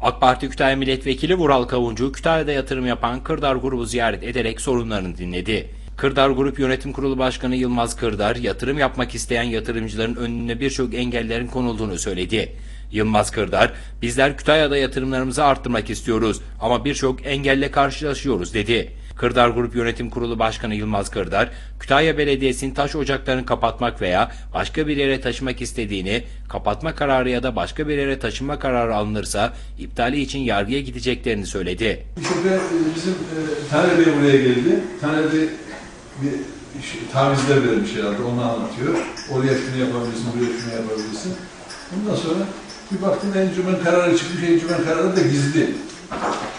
AK Parti Kütahya Milletvekili Vural Kavuncu, Kütahya'da yatırım yapan Kırdar Grubu ziyaret ederek sorunlarını dinledi. Kırdar Grup Yönetim Kurulu Başkanı Yılmaz Kırdar, yatırım yapmak isteyen yatırımcıların önüne birçok engellerin konulduğunu söyledi. Yılmaz Kırdar, bizler Kütahya'da yatırımlarımızı arttırmak istiyoruz ama birçok engelle karşılaşıyoruz dedi. Kırdar Grup Yönetim Kurulu Başkanı Yılmaz Kırdar, Kütahya Belediyesi'nin taş ocaklarını kapatmak veya başka bir yere taşımak istediğini, kapatma kararı ya da başka bir yere taşınma kararı alınırsa iptali için yargıya gideceklerini söyledi. Şurada e, bizim e, Taner Bey buraya geldi. Taner Bey bir tavizler vermiş herhalde, onu anlatıyor. Oraya şunu yapabilirsin, buraya şunu yapabilirsin. Ondan sonra bir baktım encümen kararı çıkmış, encümen kararı da gizli.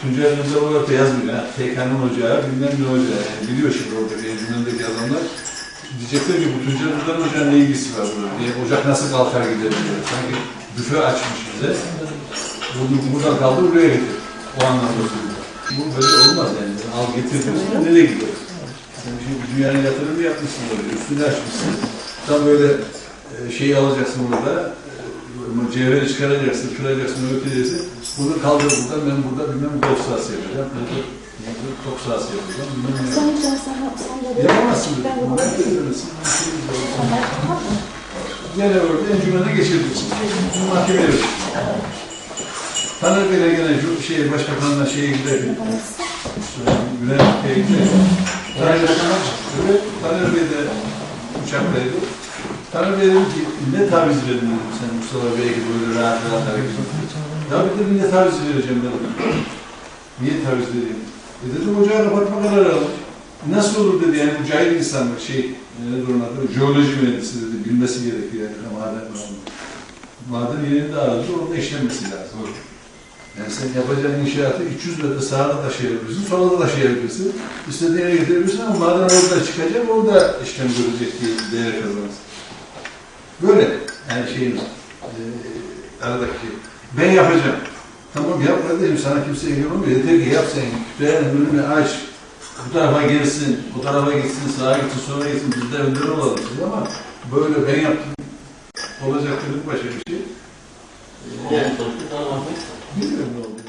Tuncay Önder olarak da yazmıyor. Ha, TK'nın ocağı, bilmem ne ocağı. Yani biliyor şimdi oradaki encümendeki adamlar. Diyecekler ki bu Tuncay Önder ocağın ne ilgisi var burada diye. Ocak nasıl kalkar gider diyor. Sanki büfe açmış bize. Bunu buradan kaldır buraya getir. O anlamda söylüyor. Bu böyle olmaz yani. Al getir diyorsun, nereye gidiyor? Sen şimdi dünyanın yatırımı yapmışsın oraya, üstünü açmışsın. Tam böyle e, şeyi alacaksın burada, e, cevheri çıkaracaksın, kıracaksın, öteceksin. Bunu kaldır buradan, ben burada bilmem golf sahası yapacağım. Burada burada top sahası yapacağım, bilmem ne Sen sen sen de Yapamazsın. Ben Ben yapamazsın. Ben. Gene orada encümene geçirirsin. Mahkemeye verirsin. Taner Bey'le gene şu şey, başbakanla şeye giderken, Gülen Bey'e evet, Taner Bey de uçaktaydı. Taner Bey dedi ki, ne taviz verdin dedim sen Mustafa Bey'e gibi böyle rahat rahat hareket ediyorsun. Ya bir dedim ne taviz vereceğim dedim. Niye taviz vereyim? E dedim ocağı kapatma kararı almış. Nasıl olur dedi yani bu cahil insanlık şey, ne onun adı, jeoloji mühendisi dedi, bilmesi gerekiyor yani maden. Maden yerinde aradı, orada işlemesi lazım. Yani sen yapacağın inşaatı 300 metre sağda taşıyabilirsin, sola da taşıyabilirsin. İstediğin yere getirebilirsin ama maden orada çıkacak, orada işlem görecek diye değer kazanırsın. Böyle yani şeyimiz, e, aradaki. Ben yapacağım. Tamam yap kardeşim, sana kimse engel. Yeter ki yap sen, kütüphanenin önünü aç. Bu tarafa gelsin, bu tarafa gitsin, sağa gitsin, sola gitsin, biz de önden olalım. Ama böyle ben yaptım, olacak dedik başka bir şey. Yani You didn't know this.